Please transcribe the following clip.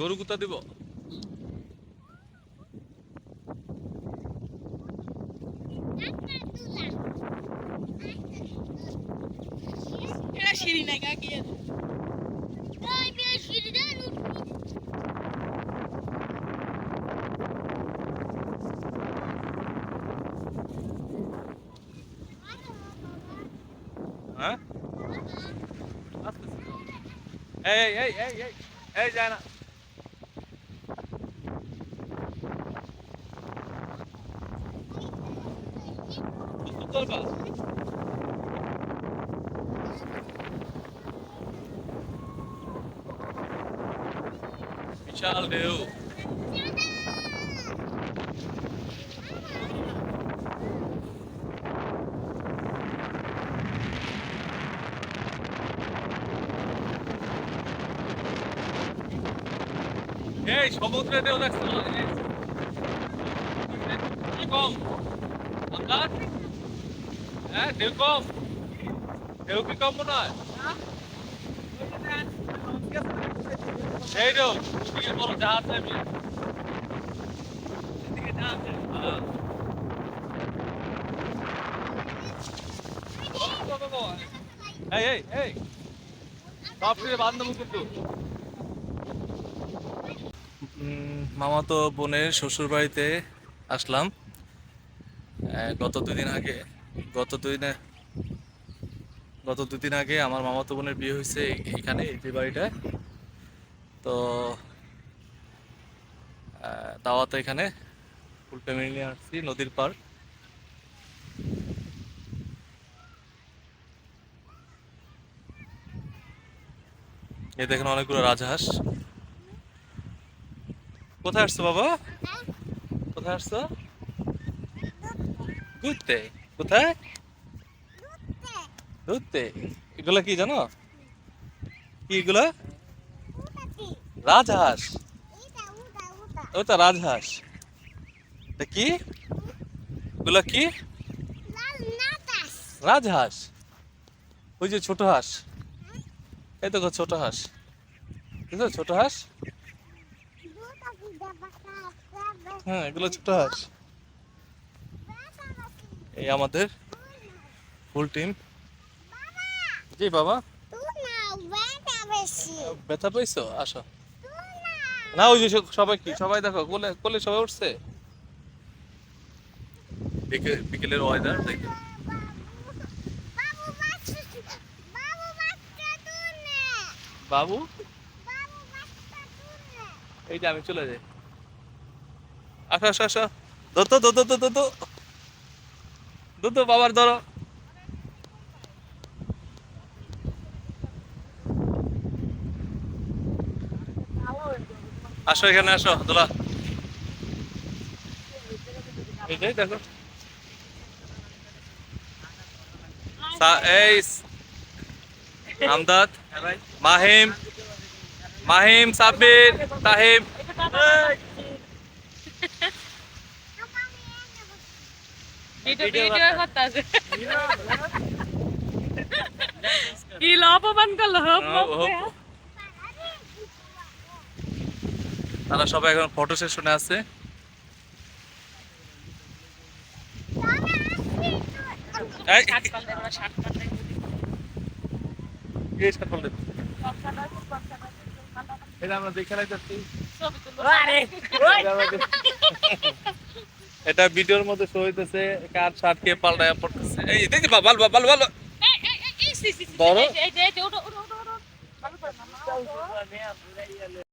গরু কুতা দিব। এটা সিঁড়ি নাই কাকি হ্যাঁ আসতেছে। এই এই এই এই এই। এই যায় না করবা বিশাল ঢেউ এই, সমুদ্রে ঢেউ দেখছ এই। কি কম? আমরা? হ্যাঁ ঢেউ কম। ঢেউ কি কম মনে হয়? এই ঢেউ, ওদিকে বড় জাহাজ গো। এই এই এই। সব বান্ধব কিন্তু। মামাতো বোনের শ্বশুর বাড়িতে আসলাম গত দুই দিন আগে, গত দুই দিনে, গত দুদিন আগে আমার মামাতো বোনের বিয়ে হয়েছে এখানে এই যে বাড়িটায় তো দাওয়াতে এখানে, ফুল ফ্যামিলি নিয়ে আসছি, নদীর পার এ দেখেন অনেকগুলো রাজহাঁস। কোথায় আসছো বাবা? কোথায় আসছো? ঘুরতে কোথায়? ঘুরতে এগুলা কি জানো? কি এগুলো? রাজহাঁস। ওটা রাজহাঁস। কি? এগুলা কি? রাজহাঁস। ওই যে ছোট হাঁস। এই তো ছোট হাঁস। ছোট হাঁস? হ্যাঁ এগুলো ছোট হাঁস। এই আমাদের ফুল টিম। জি, বাবা। ব্যথা পাইছো আসো। না ওই যে সবাই কি? সবাই দেখো, কোলে কোলে সবাই উঠছে? বিকে- বিকেলের ওয়েদার দেখো বাবু? এই যে আমি চলে যাই। আসো আসো আসো। ধর তো ধর তো ধর তো ধর। তো ধর তো বাবার ধরো। আসো এখানে আসো দোলা এই মাহিম মাহিম, সাব্বির, তাহিম। কি করল হোপ। তারা সবাই এখন ফটো সেশনে আছে। আমরা দেখে যাচ্ছি এটা ভিডিওর মধ্যে শো হইতেছে কার শার্ট কে পাল্টায় পড়তেছে এই দেখি বাল বাল বাল ধরো।